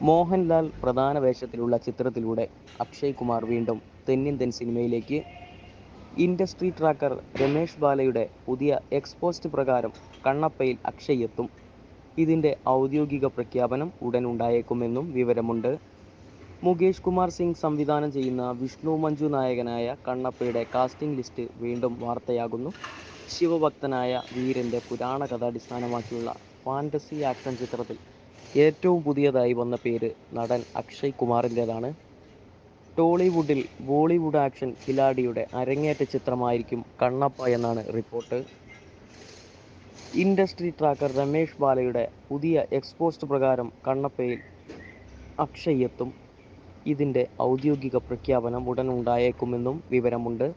മോഹൻലാൽ പ്രധാന വേഷത്തിലുള്ള ചിത്രത്തിലൂടെ അക്ഷയ് കുമാർ വീണ്ടും തെന്നിന്ത്യൻ സിനിമയിലേക്ക്. ഇൻഡസ്ട്രി ട്രാക്കർ രമേഷ് ബാലയുടെ പുതിയ എക്സ്പോസ്റ്റ് പ്രകാരം കണ്ണപ്പയിൽ അക്ഷയ് എത്തും. ഇതിന്റെ ഔദ്യോഗിക പ്രഖ്യാപനം ഉടൻ ഉണ്ടായേക്കുമെന്നും വിവരമുണ്ട്. മുകേഷ് കുമാർ സിംഗ് സംവിധാനം ചെയ്യുന്ന വിഷ്ണു മഞ്ജു നായകനായ കണ്ണപ്പയുടെ കാസ്റ്റിംഗ് ലിസ്റ്റ് വീണ്ടും വാർത്തയാകുന്നു. ശിവഭക്തനായ വീരന്റെ പുരാണകഥ അടിസ്ഥാനമാക്കിയുള്ള ഫാന്റസി ആക്ഷൻ ചിത്രത്തിൽ ഏറ്റവും പുതിയതായി വന്ന പേര് നടൻ അക്ഷയ് കുമാറിന്റേതാണ്. ടോളിവുഡിൽ ബോളിവുഡ് ആക്ഷൻ കിലാഡിയുടെ അരങ്ങേറ്റ ചിത്രമായിരിക്കും കണ്ണപ്പ എന്നാണ് റിപ്പോർട്ട്. ഇൻഡസ്ട്രി ട്രാക്കർ രമേഷ് ബാലയുടെ പുതിയ എക്സ്പോസ്റ്റ് പ്രകാരം കണ്ണപ്പയിൽ അക്ഷയ് എത്തും. ഇതിന്റെ ഔദ്യോഗിക പ്രഖ്യാപനം ഉടൻ ഉണ്ടായേക്കുമെന്നും വിവരമുണ്ട്.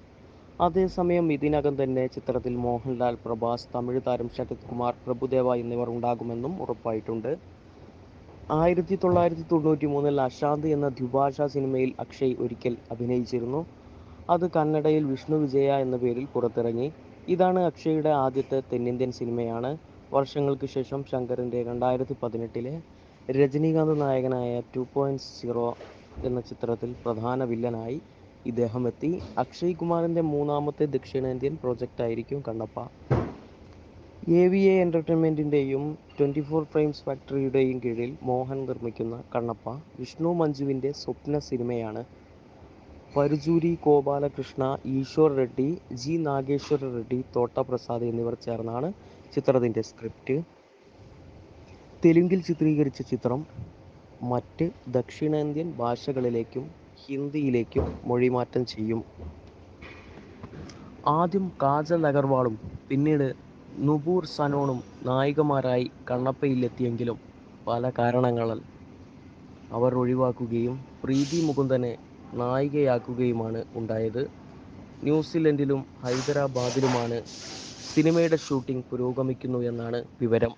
അതേസമയം ഇതിനകം തന്നെ ചിത്രത്തിൽ മോഹൻലാൽ, പ്രഭാസ്, തമിഴ് താരം ശരത് കുമാർ, പ്രഭുദേവ എന്നിവർ ഉണ്ടാകുമെന്നും ഉറപ്പായിട്ടുണ്ട്. ആയിരത്തി തൊള്ളായിരത്തി തൊണ്ണൂറ്റി മൂന്നിൽ അശാന്ത് എന്ന ദ്വിഭാഷാ സിനിമയിൽ അക്ഷയ് ഒരിക്കൽ അഭിനയിച്ചിരുന്നു. അത് കന്നഡയിൽ വിഷ്ണു വിജയ എന്ന പേരിൽ പുറത്തിറങ്ങി. ഇതാണ് അക്ഷയുടെ ആദ്യത്തെ തെന്നിന്ത്യൻ സിനിമയാണ്. വർഷങ്ങൾക്ക് ശേഷം ശങ്കറിന്റെ രണ്ടായിരത്തി പതിനെട്ടിലെ രജനീകാന്ത് നായകനായ ടു പോയിന്റ് സീറോ എന്ന ചിത്രത്തിൽ പ്രധാന വില്ലനായി ഇദ്ദേഹം എത്തി. അക്ഷയ് കുമാറിന്റെ മൂന്നാമത്തെ ദക്ഷിണേന്ത്യൻ പ്രോജക്റ്റായിരിക്കും കണ്ണപ്പ. എ വി എ എന്റർടൈൻമെന്റിന്റെയും ട്വന്റിഫോർ ഫ്രെയിംസ് ഫാക്ടറിയുടെയും കീഴിൽ മോഹൻ നിർമ്മിക്കുന്ന കണ്ണപ്പ വിഷ്ണു മഞ്ജുവിന്റെ സ്വപ്ന സിനിമയാണ്. പരുചൂരി ഗോപാലകൃഷ്ണ, ഈശ്വർ റെഡ്ഡി, ജി നാഗേശ്വര റെഡ്ഡി, തോട്ട പ്രസാദ് എന്നിവർ ചേർന്നാണ് ചിത്രത്തിന്റെ സ്ക്രിപ്റ്റ്. തെലുങ്കിൽ ചിത്രീകരിച്ച ചിത്രം മറ്റ് ദക്ഷിണേന്ത്യൻ ഭാഷകളിലേക്കും ഹിന്ദിയിലേക്കും മൊഴിമാറ്റം ചെയ്യും. ആദ്യം കാജൽ അഗർവാളും പിന്നീട് നുപുർ സനോണും നായികമാരായി കണ്ണപ്പയിൽ എത്തിയെങ്കിലും പല കാരണങ്ങളാൽ അവർ ഒഴിവാക്കുകയും പ്രീതി മുകുന്ദനെ നായികയാക്കുകയുമാണ് ഉണ്ടായത്. ന്യൂസിലൻഡിലും ഹൈദരാബാദിലുമാണ് സിനിമയുടെ ഷൂട്ടിംഗ് പുരോഗമിക്കുന്നു എന്നാണ് വിവരം.